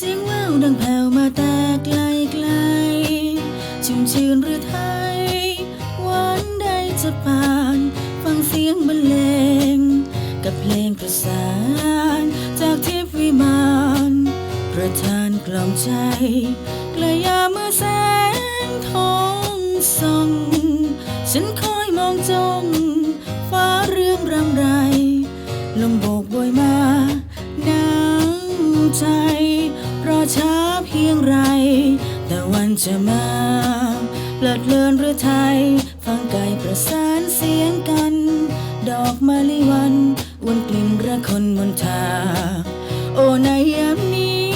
เสียงแววดังแผ่วมาแต่ไกลไกลชุ่มชื่นหรือไทยหวานใดจะปาน ฟังเสียงบรรเลง กับเพลงประสาน จากทิพวิมานประทานกล่อมใจกระยาเมื่อแสงทองส่องฉันคอยมองจ้องฟ้าเรื่องรำไร ลมโบกโบยมา ช้าเพียงไร แต่วันจะมาเลิดเลินหรือไทย ฟังไก่ประสานเสียงกัน ดอกมะลิวันวนกลิ่นระคนมนทา โอ้ในยามนี้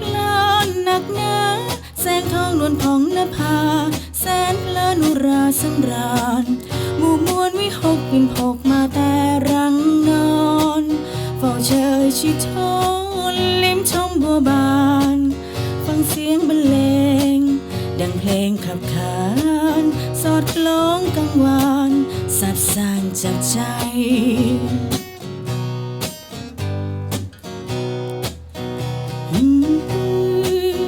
พลานหนักหนาแสงทองนวลผ่องนภา แสนเพลินุราสำราญหมู่มวลวิหกปิ่นพกมาแต่รังนอนเฝ้าเชยชิดชนลิ้มชมบัวบาน เสียงบรรเลง ดังเพลงขับขานสอดคล้องกังวานสับสานจากใจอืมอืม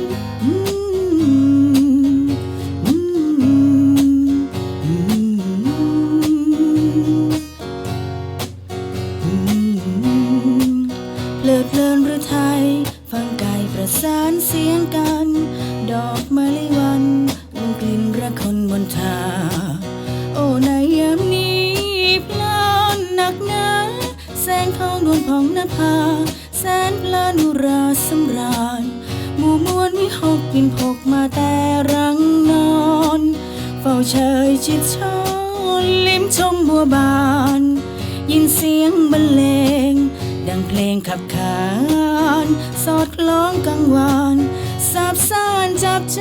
อืมอืมเพลิดเพลิน ประสานเสียงกัน ดอกมะลิวันวงกลิ่นระคนบนทา โอ้ในยามนี้พลานหนักหนา แสงทองนวลผ่องนภา แสนพลานุราสำราญ หมู่มวลวิหกปินพกมาแต่รังนอน เฝ้าเชยจิตชนลิ้มชมบัวบาน ยินเสียงบรรเลง ดังเพลงขับขาน สอดคล้องกังวานสาบซ่านจับใจ